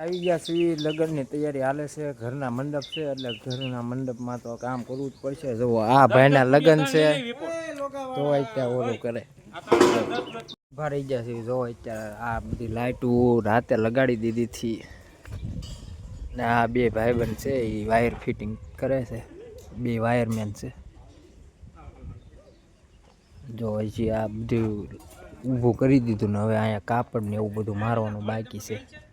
આવી ગયા છીએ, લગ્નની તૈયારી હાલે છે, ઘરના મંડપ છે, એટલે ઘરના મંડપમાં તો કામ કરવું જ પડશે. જો આ ભાઈના લગ્ન છે, તો અત્યારે ઓલું કરે. ભરાઈ ગયા છે જો અત્યારે આ બધી લાઇટો રાતે લગાડી દીધી હતી. ને આ બે ભાઈબંધ છે, એ વાયર ફિટિંગ કરે છે. બે વાયરમેન છે. જો હજી આ બધું ઊભું કરી દીધું ને, હવે અહીંયા કાપડ ને એવું બધું મારવાનું બાકી છે.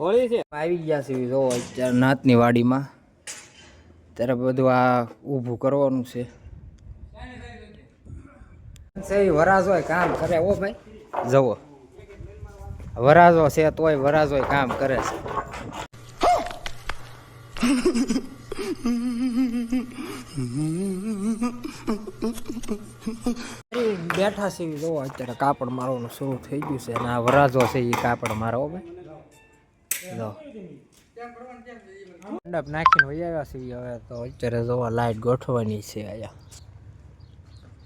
હોળી છે? આવી ગયા છે જો અત્યારે નાતની વાડીમાં. ત્યારે બધું આ ઊભું કરવાનું છે. વરાજો કામ કરે ઓ ભાઈ. જવો વરાજો છે તોય વરાજો કામ કરે છે. બેઠા છે જોવો અત્યારે કાપડ મારવાનું શરૂ થઈ ગયું છે અને આ વરાજો છે એ કાપડ મારો ભાઈ. મંડપ નાખીને વહી આવ્યા છીએ હવે તો અત્યારે જોવા લાઈટ ગોઠવવાની છે અહીંયા.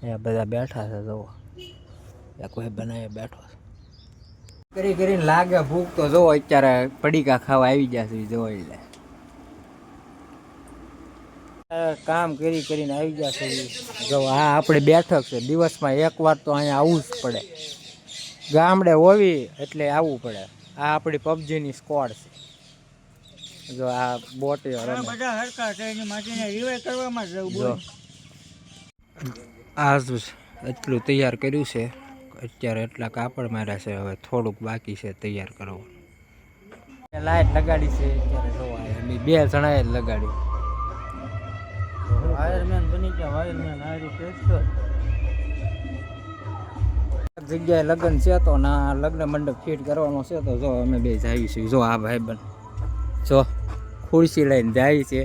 અહીંયા બધા બેઠા છે જોવો. કોઈ બનાવી બેઠો છે. કરી કરીને લાગે ભૂખ તો જોવો અત્યારે પડીકા ખાવા આવી ગયા છે જોવો એટલે કામ કરી કરીને આવી ગયા છે જો આ આપણે બેઠક છે. દિવસમાં એક વાર તો અહીંયા આવવું જ પડે. ગામડે હોવી એટલે આવવું પડે. આ આપણી પબજીની સ્કોડ છે. જો આ બોટ બધા હરકા છે એની માટીને રિવાય કરવામાં જ જો. આ જ એટલું તૈયાર કર્યું છે. અત્યારે એટલા કાપડ માર્યા છે હવે થોડુંક બાકી છે તૈયાર કરવાનું. લાઈટ લગાડી છે અત્યારે જોવા બે જણાએ જ લગાડી. વાયરમેન બની ગયા વાયરમેન આયરું ટેસ્ટર એક જગ્યાએ લગ્ન છે તો ના લગ્ન મંડપ ફિટ કરવાનો છે તો જો અમે બે જઈએ છીએ. જો આ ભાઈ બન જો ખુરશી લઈને જાય છે.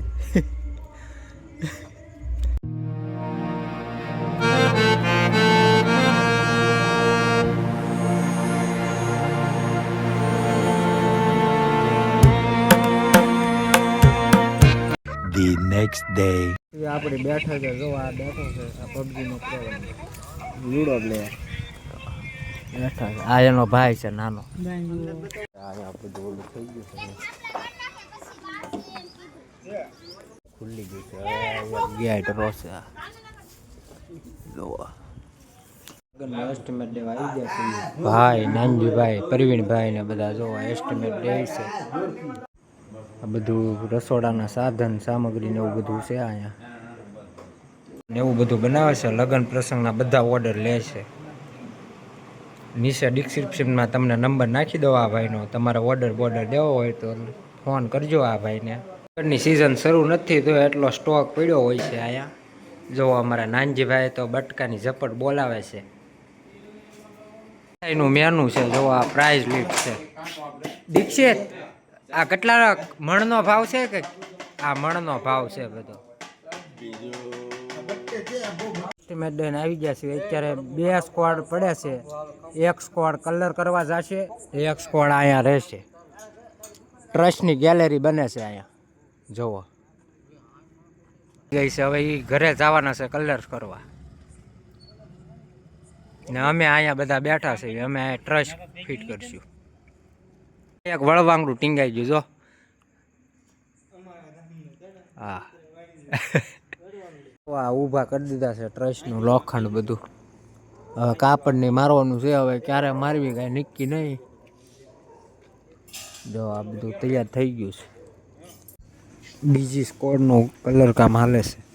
The next day. આપણે બેઠો છે જો આ બેઠો છે આ પબજીનો પ્રોગ્રામ લૂડો પ્લેયર આ એનો ભાઈ છે નાનો. થઈ ગયું છે ખુલ્લી આવી ગયા છે. ભાઈ નાનજીભાઈ પ્રવીણભાઈ ને બધા જોવા એસ્ટિમેટ દે છે. આ બધું રસોડાના સાધન સામગ્રી ને એવું બધું છે અહીંયા. ને એવું બધું બનાવે છે લગ્ન પ્રસંગના બધા ઓર્ડર લે છે. નીચે ડિસ્ક્રિપ્શનમાં તમને નંબર નાખી દો આ ભાઈનો. તમારે ઓર્ડર બોર્ડર દેવો હોય તો ફોન કરજો આ ભાઈને. લગ્નની સિઝન શરૂ નથી તો એટલો સ્ટોક પડ્યો હોય છે અહીંયા જો અમારા નાનજીભાઈ તો બટકાની ઝપટ બોલાવે છે. એનું મેનુ છે, જો આ પ્રાઇઝ લિસ્ટ છે. દીક્ષિત, આ કેટલા મણનો ભાવ છે કે? આ મણનો ભાવ છે બધો. એસ્ટિમેટ દઈને આવી ગયા છે. અત્યારે બે સ્કવાડ પડે છે. એક સ્ક્વોડ કલર કરવા જશે, એક સ્કોડ અહીંયા રહેશે. ટ્રસ્ટની ગેલેરી બને છે અહીંયા. જુઓ. ગઈ છે, હવે એ ઘરે જવાના છે કલર કરવા. ને અમે અહીંયા બધા બેઠા છીએ, અમે ટ્રસ્ટ ફિટ કરશું. એક વળવાંગડું ટીંગાઈ ગયું, જો. હા. આ ઊભા કરી દીધા છે ટ્રસ્ટનું લોખંડ બધું. હવે કાપડ ને મારવાનું છે, હવે ક્યારે મારવી કાંઈ નક્કી નહીં. જો આ બધું તૈયાર થઈ ગયું છે. બીજી સ્કોડનું કલર કામ હાલે છે.